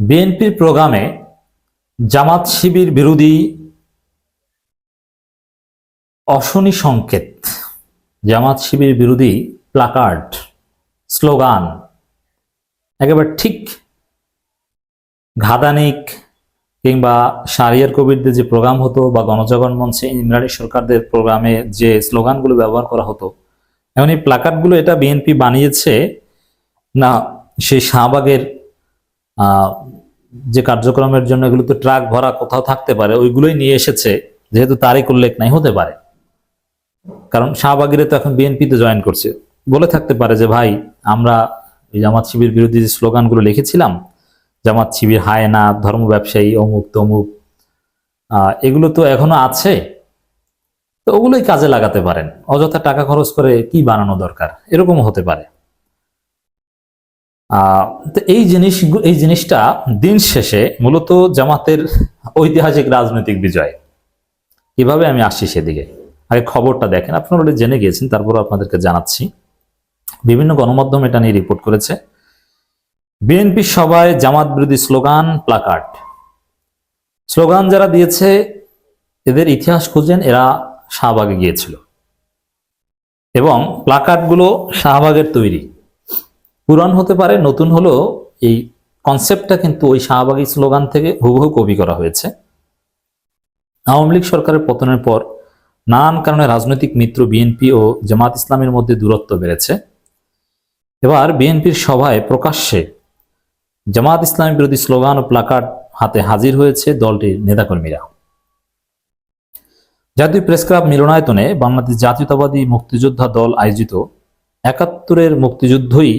বিএনপির প্রোগ্রামে জামাত শিবির বিরোধী অশনি সংকেত, জামাত শিবির বিরোধী প্লাকার্ড, স্লোগান, একেবারে ঠিক ঘাদানিক কিংবা সারিয়ার কবিরদের যে প্রোগ্রাম হতো বা গণজাগরণ মঞ্চে ইমরানি সরকারদের প্রোগ্রামে যে স্লোগানগুলো ব্যবহার করা হতো এমন এই প্লাকার্ডগুলো এটা বিএনপি বানিয়েছে না, সেই শাহবাগের যে কার্যক্রমের জন্য এগুলো তো ট্রাক ভরা কোথাও থাকতে পারে, ওইগুলোই নিয়ে এসেছে, যেহেতু তারিখ উল্লেখ নাই, হতে পারে। কারণ শাহবাগিরে তো এখন বিএনপিতে জয়েন করছে। বলে থাকতে পারে যে, ভাই, আমরা এই জামাত শিবির বিরোধী যে স্লোগানগুলো লিখেছিলাম, জামাত শিবির হায়না ধর্ম ব্যবসায়ী, অমুক তমুক এগুলো তো এখনও আছে, তো ওগুলোই কাজে লাগাতে পারেন। অযথা টাকা খরচ করে কি বানানো দরকার? এরকমও হতে পারে। তো এই জিনিস, এই জিনিসটা দিন শেষে মূলত জামাতের ঐতিহাসিক রাজনৈতিক বিজয়। কীভাবে আমি আসছি সেদিকে? আগে খবরটা দেখেন, আপনারা অলরেডি জেনে গিয়েছেন তারপর আপনাদেরকে জানাচ্ছি। বিভিন্ন গণমাধ্যম এটা নিয়ে রিপোর্ট করেছে। বিএনপি সভায় জামাত বিরোধী স্লোগান প্লাকার্ড স্লোগান যারা দিয়েছে, এদের ইতিহাস খুঁজেন, এরা শাহবাগে গিয়েছিল। এবং প্লাকার্ডগুলো শাহবাগের তৈরি। পুরান হতে পারে, নতুন হলেও এই কনসেপ্টটা কিন্তু ওই শাহবাগী স্লোগান থেকে হুবহু কপি করা হয়েছে। আওয়ামী লীগ সরকারের পতনের পর নানান কারণে রাজনৈতিক মিত্র বিএনপি ও জামাত ইসলামের মধ্যে দূরত্ব বেড়েছে। এবার বিএনপির সভায় প্রকাশ্যে জামাত ইসলামী বিরোধী স্লোগান ও প্লাকার্ড হাতে হাজির হয়েছে দলটির নেতাকর্মীরা। জাতীয় প্রেস ক্লাব মিলনায়তনে বাংলাদেশ জাতীয়তাবাদী মুক্তিযোদ্ধা দল আয়োজিত একাত্তরের মুক্তিযুদ্ধই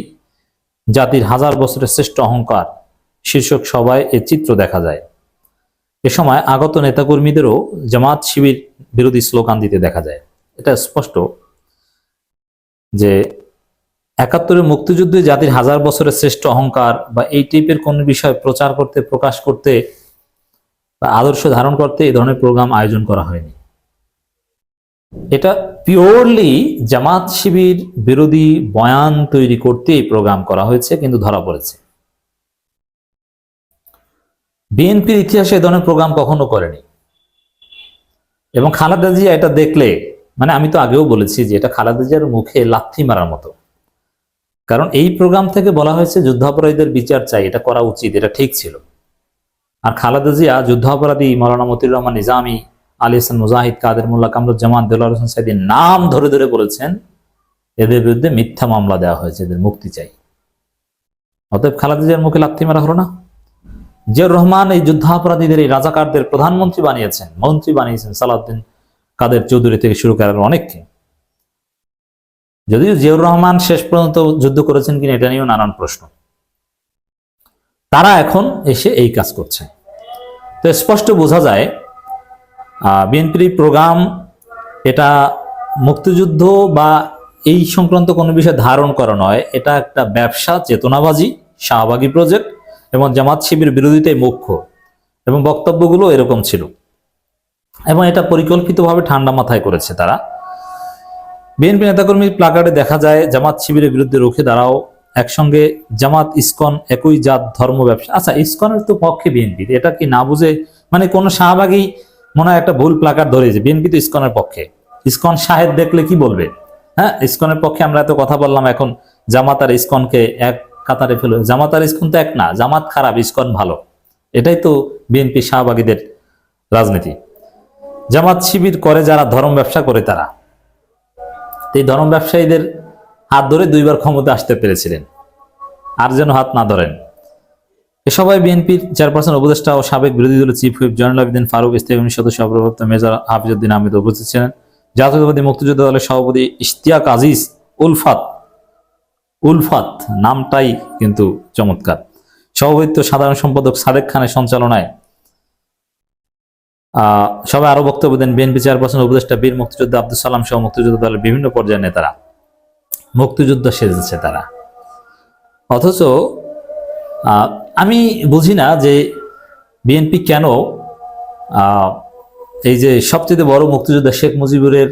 জাতির হাজার বছরের শ্রেষ্ঠ অহংকার, শীর্ষক সভায় এ চিত্র দেখা যায়। এ সময় আগত নেতাকর্মীদেরও জামাত শিবির বিরোধী স্লোগান দিতে দেখা যায়। এটা স্পষ্ট যে একাত্তরের মুক্তিযুদ্ধে জাতির হাজার বছরের শ্রেষ্ঠ অহংকার বা এই টাইপের কোন বিষয় প্রচার করতে, প্রকাশ করতে বা আদর্শ ধারণ করতে এই ধরনের প্রোগ্রাম আয়োজন করা হয়নি। এটা পিওরলি জামাত শিবির বিরোধী বয়ান তৈরি করতে এই প্রোগ্রাম করা হয়েছে, কিন্তু ধরা পড়েছে। বিএনপির ইতিহাসে এ ধরনের প্রোগ্রাম কখনো করেনি। এবং খালেদা জিয়া এটা দেখলে মানে আমি তো আগেও বলেছি যে এটা খালেদা জিয়ার মুখে লাথি মারার মতো। কারণ এই প্রোগ্রাম থেকে বলা হয়েছে যুদ্ধাপরাধীদের বিচার চাই, এটা করা উচিত, এটা ঠিক ছিল। আর খালেদা জিয়া যুদ্ধাপরাধী মৌলানা মতিউর রহমান নিজামী আলী মুজাহিদ, কাদের মোল্লা কামরুজ্জামান, দেলোয়ার হোসেন সাইদির নাম ধরে ধরে বলেছেন, এদের বিরুদ্ধে মিথ্যা মামলা দেওয়া হয়েছে, এদের মুক্তি চাই। অতএব খালেদা জিয়ার মুখে লাথি মারা হলো না। জিয়াউর রহমান এই যুদ্ধাপরাধীদের, এই রাজাকারদের প্রধানমন্ত্রী বানিয়েছেন, মন্ত্রী বানিয়েছেন সালাউদ্দিন কাদের চৌধুরী থেকে শুরু করার অনেককে। যদিও জিয়াউর রহমান শেষ পর্যন্ত যুদ্ধ করেছেন কিনা এটা নিয়েও নানান প্রশ্ন। তারা এখন এসে এই কাজ করছে। তো স্পষ্ট বোঝা যায় বিএনপির প্রোগ্রাম, এটা মুক্তিযুদ্ধ বা এই সংক্রান্ত কোনো বিষয়ে ধারণ করা নয়। এটা একটা ব্যবসা, চেতনাবাজি, শাহবাগী প্রজেক্ট এবং জামাত শিবির বিরোধিতাই মুখ্য এবং বক্তব্যগুলো এরকম ছিল। এবং এটা পরিকল্পিতভাবে ঠান্ডা মাথায় করেছে তারা। বিএনপি নেতাকর্মীর প্লাকার্ডে দেখা যায়, জামাত শিবিরের বিরুদ্ধে রুখে দাঁড়াও, একসঙ্গে জামাত ইসকন একই জাত ধর্ম ব্যবসা। আচ্ছা ইসকনের তো পক্ষে বিএনপি, এটা কি না বুঝে? মানে কোনো শাহবাগী মনে হয় একটা ভুল প্লাকার ধরেছে বিএনপি তো ইসকনের পক্ষে। ইসকন সাহেব দেখলে কি বলবে? হ্যাঁ ইসকনের পক্ষে আমরা এত কথা বললাম, এখন জামাত আর ইসকনকে এক কাতারে ফেলে জামাত আর ইসকন তো এক না, জামাত খারাপ, ইসকন ভালো। এটাই তো বিএনপি শাহবাগীদের রাজনীতি। জামাত শিবির করে যারা, ধর্ম ব্যবসা করে তারা। এই ধর্ম ব্যবসায়ীদের হাত ধরে দুইবার ক্ষমতা আসতে পেরেছিলেন। আর যেন হাত না ধরেন। এ সভায় বিএনপির চেয়ারপারসন, উপদেষ্টা ও সাবেক বিরোধী দলের চিফ হুইপ জয়নুল আবেদিন ফারুক ইস্তেফানি সদস্য অবরপ্রাপ্ত মেজর হাফিজউদ্দিন আহমেদ উপস্থিত ছিলেন। জাতীয়তাবাদী মুক্তিযোদ্ধা দলের সভাপতি ইশতিয়াক আজিজ উলফাত উলফাত নামটাই কিন্তু চমৎকার। সভাপতিত্ব সাধারণ সম্পাদক সাদেক খানের সঞ্চালনায় সবাই আরও বক্তব্য দেন বিএনপি চেয়ারপারসন, উপদেষ্টা বীর মুক্তিযোদ্ধা আব্দুল সালাম সহ মুক্তিযোদ্ধা দলের বিভিন্ন পর্যায়ের নেতারা। মুক্তিযুদ্ধ সেজেছে তারা। অথচ আমি বুঝি না যে বিএনপি কেন এই যে সবচেয়ে বড় মুক্তিযোদ্ধা শেখ মুজিবুরের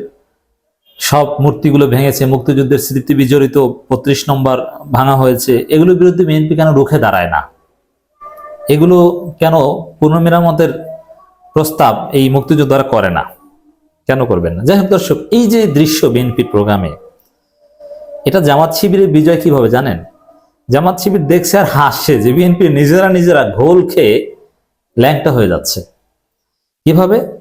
সব মূর্তিগুলো ভেঙেছে, মুক্তিযুদ্ধের স্মৃতি বিজড়িত বত্রিশ নম্বর ভাঙা হয়েছে, এগুলোর বিরুদ্ধে বিএনপি কেন রুখে দাঁড়ায় না? এগুলো কেন পুনর্মেরামতের প্রস্তাব এই মুক্তিযোদ্ধারা করে না? কেন করবেন না? যাই হোক দর্শক, এই যে দৃশ্য বিএনপির প্রোগ্রামে, এটা জামাত শিবিরের বিজয় কীভাবে জানেন? জামাত শিবির দেখছে আর হাসছে যে বিএনপি নিজেরা নিজেরা ঘোল খেয়ে ল্যাংটা হয়ে যাচ্ছে। কীভাবে?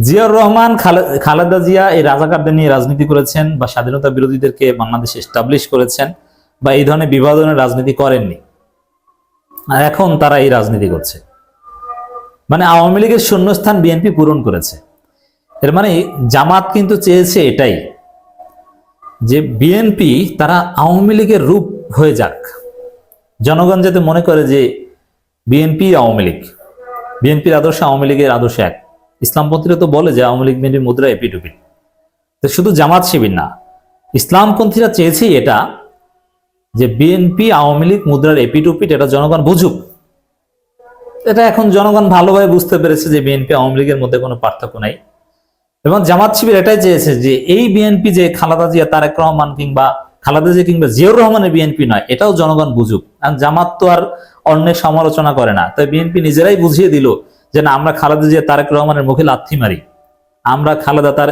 জিয়াউর রহমান, খালে- খালেদা জিয়া এই রাজাকারদের নিয়ে রাজনীতি করেছেন বা স্বাধীনতা বিরোধীদেরকে বাংলাদেশে এস্টাবলিশ করেছেন বা এই ধরনের বিভাজনের রাজনীতি করেননি। আর এখন তারা এই রাজনীতি করছে। মানে আওয়ামী লীগের শূন্যস্থান বিএনপি পূরণ করেছে। এর মানে জামাত কিন্তু চেয়েছে এটাই যে বিএনপি তারা আওয়ামী লীগের রূপ হয়ে যাক। জনগণ যাতে মনে করে যে বিএনপি আওয়ামী লীগ, বিএনপির আদর্শ আওয়ামী লীগের আদর্শ এক। ইসলামপন্থীরা তো বলে যে আওয়ামী লীগ বিএনপির মুদ্রা এপিটুপি তো শুধু জামাত শিবির না, ইসলামপন্থীরা চেয়েছে এটা, যে বিএনপি আওয়ামী লীগ মুদ্রার এপিটুপিট এটা জনগণ বুঝুক। এটা এখন জনগণ ভালোভাবে বুঝতে পেরেছে যে বিএনপি আওয়ামী লীগের মধ্যে কোনো পার্থক্য নাই। এবং জামাত শিবির এটাই চেয়েছে যে এই বিএনপি যে খালাদা জিয়া, তারেক রহমান কিংবা খালাদা জিয়া কিংবা জিয়াউর রহমানের বিএনপি নয়, এটাও জনগণ বুঝুক। কারণ জামাত তো আর অন্যের সমালোচনা করে না। তাই বিএনপি নিজেরাই বুঝিয়ে দিল যে না, আমরা খালাদা জিয়া, তারেক রহমানের মুখে লাথি মারি। আমরা খালেদা, তার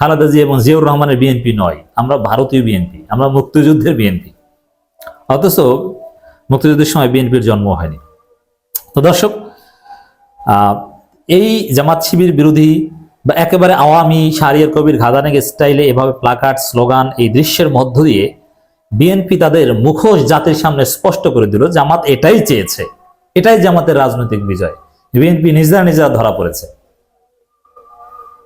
খালেদা জিয়া এবং জিয়াউর রহমানের বিএনপি নয়, আমরা ভারতীয় বিএনপি আমরা মুক্তিযুদ্ধের বিএনপি অথচ মুক্তিযুদ্ধের সময় বিএনপির জন্ম হয়নি। তো দর্শক এই জামাত শিবির বিরোধী বা একেবারে আওয়ামী শারিয়ার কবির ঘাদানেগ স্টাইলে এভাবে প্লাকার্ড, স্লোগান এই দৃশ্যের মধ্য দিয়ে বিএনপি তাদের মুখোশ জাতির সামনে স্পষ্ট করে দিল, জামাত এটাই চেয়েছে। এটাই জামাতের রাজনৈতিক বিজয়। বিএনপি নিজেরা নিজেরা ধরা পড়েছে।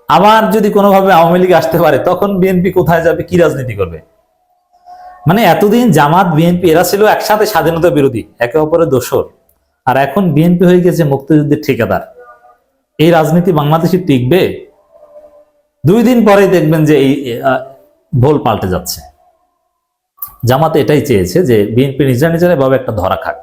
আবার যদি কোনোভাবে আওয়ামী লীগ আসতে পারে, তখন বিএনপি কোথায় যাবে, কি রাজনীতি করবে? মানে এতদিন জামাত, বিএনপি এরা ছিল একসাথে স্বাধীনতা বিরোধী, একে অপরের দোষর। আর এখন বিএনপি হয়ে গেছে মুক্তিযুদ্ধের ঠিকাদার। এই রাজনীতি বাংলাদেশে টিকবে? দুই দিন পরেই দেখবেন যে এই ভোল পাল্টে যাচ্ছে। জামাতে এটাই চেয়েছে যে বিএনপি নিজেরা নিজেরা এভাবে একটা ধরা খাক